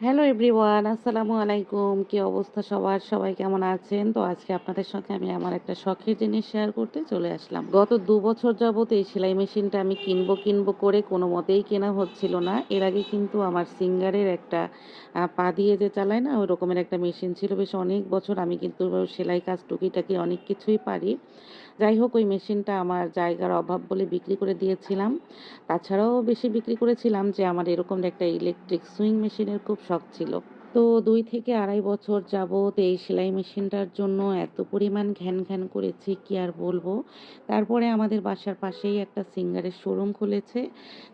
Hello everyone আসসালামু আলাইকুম কি অবস্থা সবার? সবাই কেমন আছেন? তো আজকে আপনাদের সঙ্গে আমি আমার একটা শখের জিনিস শেয়ার করতে চলে আসলাম। গত দু বছর যাবত এই সেলাই মেশিনটা আমি কিনবো কিনবো করে কোনো মতেই কেনা হচ্ছিল না। এর আগে কিন্তু আমার সিঙ্গারের একটা পা দিয়ে যে চালায় না ওই রকমের একটা মেশিন ছিল। বেশ অনেক বছর আমি কিন্তু সেলাই কাজ টুকিটাকি অনেক কিছুই পারি। যাই হোক, ওই মেশিনটা আমার জায়গার অভাব বলে বিক্রি করে দিয়েছিলাম। তাছাড়াও বেশি বিক্রি করেছিলাম যে আমার এরকম একটা ইলেকট্রিক সুইং মেশিনের খুব শখ ছিল। তো দুই থেকে আড়াই বছর যাব এই সেলাই মেশিনটার জন্য এত পরিমাণ ঘ্যান ঘ্যান করেছি, কি আর বলব? তারপরে আমাদের বাসার পাশেই একটা সিঙ্গারের শোরুম খুলেছে।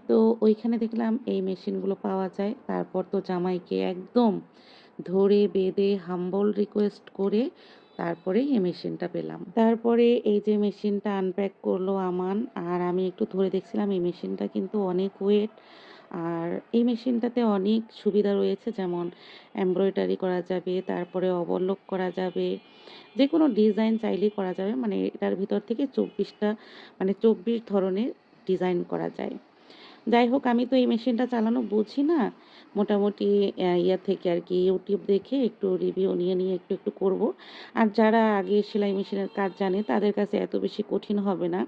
তো ওইখানে দেখলাম এই মেশিনগুলো পাওয়া যায়। তারপর তো জামাইকে একদম ধরে বেঁধে হাম্বল রিকোয়েস্ট করে তারপরে এই মেশিনটা পেলাম। তারপরে এই যে মেশিনটা আনপ্যাক করল আমান, আর আমি একটু ধরে দেখছিলাম এই মেশিনটা কিন্তু অনেক ওয়েট আর এই মেশিনটাতে অনেক সুবিধা রয়েছে, যেমন এমব্রয়ডারি করা যাবে, তারপরে ওভারলক করা যাবে যে কোনো ডিজাইন চাইলেই করা যাবে মানে এটার ভিতর থেকে চব্বিশটা মানে চব্বিশ ধরনের ডিজাইন করা যায়। যাই হোক, আমি তো এই মেশিনটা চালানো বুঝি না। মোটামুটি ইয়া থেকে আর কি ইউটিউব দেখে একটু রিভিউ নিয়ে নিয়ে একটু একটু করব। আর যারা আগে সেলাই মেশিনের কাজ জানে, তাদের কাছে এত বেশি কঠিন হবে না।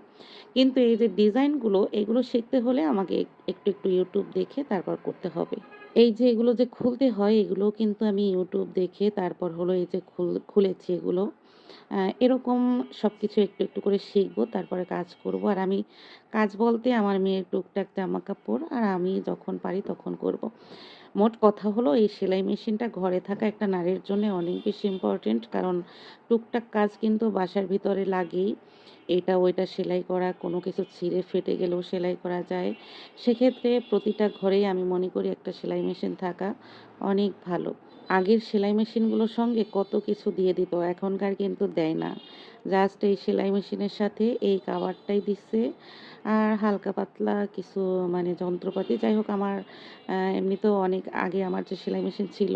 কিন্তু এই যে ডিজাইনগুলো, এগুলো শিখতে হলে আমাকে একটু একটু ইউটিউব দেখে তারপর করতে হবে। এই যে এগুলো যে খুলতে হয়, এগুলো কিন্তু আমি ইউটিউব দেখে, তারপর হলো এই যে খুলেছি এগুলো। এরকম সব কিছু একটু একটু করে শিখব, তারপরে কাজ করব। আর আমি কাজ বলতে আমার মেয়ের টুকটাক জামা কাপড়, আর আমি যখন পারি তখন করব। মোট কথা হলো, এই সেলাই মেশিনটা ঘরে থাকা একটা নারীর জন্য অনেক বেশি ইম্পর্টেন্ট কারণ টুকটাক কাজ কিন্তু বাসার ভিতরে লাগেই। এটা, ওইটা সেলাই করা, কোনো কিছু ছিঁড়ে ফেটে গেলেও সেলাই করা যায়। সেক্ষেত্রে প্রতিটা ঘরেই আমি মনে করি একটা সেলাই মেশিন থাকা অনেক ভালো। আগের সেলাই মেশিনগুলোর সঙ্গে কত কিছু দিয়ে দিত, এখনকার কিন্তু দেয় না। জাস্ট এই সেলাই মেশিনের সাথে এই কাভারটাই দিচ্ছে। আর হালকা পাতলা কিছু মানে যন্ত্রপাতি, যাই হোক আমার এমনিতেও অনেক আগে আমার যে সেলাই মেশিন ছিল,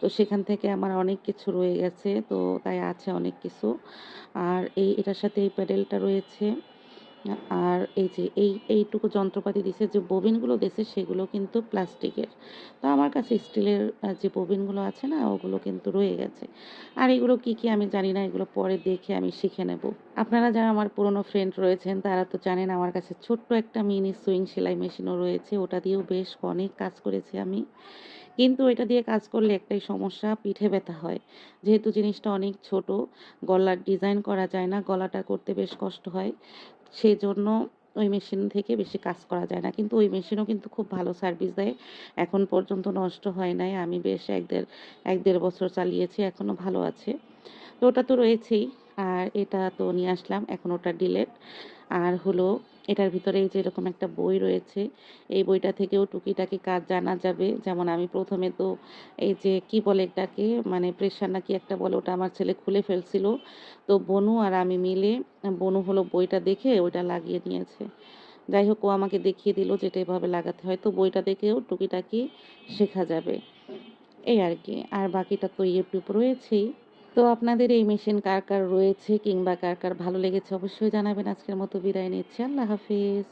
তো সেখান থেকে আমার অনেক কিছু রয়ে গেছে, তো তাই আছে অনেক কিছু। আর এই এটার সাথে এই প্যাডেলটা রয়েছে। আর এই যে, এই, এইটুকু যন্ত্রপাতি দিছে, যে ববিনগুলো দিছে, সেগুলো কিন্তু প্লাস্টিকের। তো আমার কাছে স্টিলের যে ববিনগুলো আছে না, ওগুলো কিন্তু রয়ে গেছে। আর এগুলো কি কি আমি জানি না, এগুলো পরে দেখে আমি শিখে নেব। আপনারা যারা আমার পুরনো ফ্রেন্ড রয়েছেন, তারা তো জানেন আমার কাছে ছোট্ট একটা মিনি সুইং সেলাই মেশিনও রয়েছে। ওটা দিয়েও বেশ অনেক কাজ করেছি আমি। কিন্তু এটা দিয়ে কাজ করলে একটাই সমস্যা, পিঠে ব্যথা হয়। যেহেতু জিনিসটা অনেক ছোট, গলার ডিজাইন করা যায় না, গলাটা করতে বেশ কষ্ট হয়। সেজন্য ওই মেশিন থেকে বেশি কাজ করা যায় না। কিন্তু ওই মেশিনও কিন্তু খুব ভালো সার্ভিস দেয়। এখন পর্যন্ত নষ্ট হয় নাই। আমি বেশ এক দেড় এক দেড় বছর চালিয়েছি এখনও ভালো আছে। তো ওটা তো রয়েছেই। আর এটা তো নিয়ে আসলাম, এখন ওটা ডিলেট আর হলো এটার ভিতরে যে এরকম একটা বই রয়েছে, এই বইটা থেকেও টুকিটাকি কাজ জানা যাবে। যেমন আমি প্রথমে তো এই যে কি বলে এটাকে মানে প্রেশার নাকি একটা বলে, ওটা আমার ছেলে খুলে ফেলছিল। তো বনু আর আমি মিলে, বনু হলো বইটা দেখে ওইটা লাগিয়ে নিয়েছে। যাই হোক, ও আমাকে দেখিয়ে দিল যেটা এভাবে লাগাতে হয়, তো বইটা দেখেও টুকিটাকি শেখা যাবে। এই আর কি, আর বাকিটা তো ইউটিউব রয়েছেই। তো আপনাদের এই মেশিন কার কার রয়েছে কিংবা কার কার ভালো লেগেছে অবশ্যই জানাবেন। আজকের মতো বিদায় নিচ্ছি। আল্লাহ হাফিজ।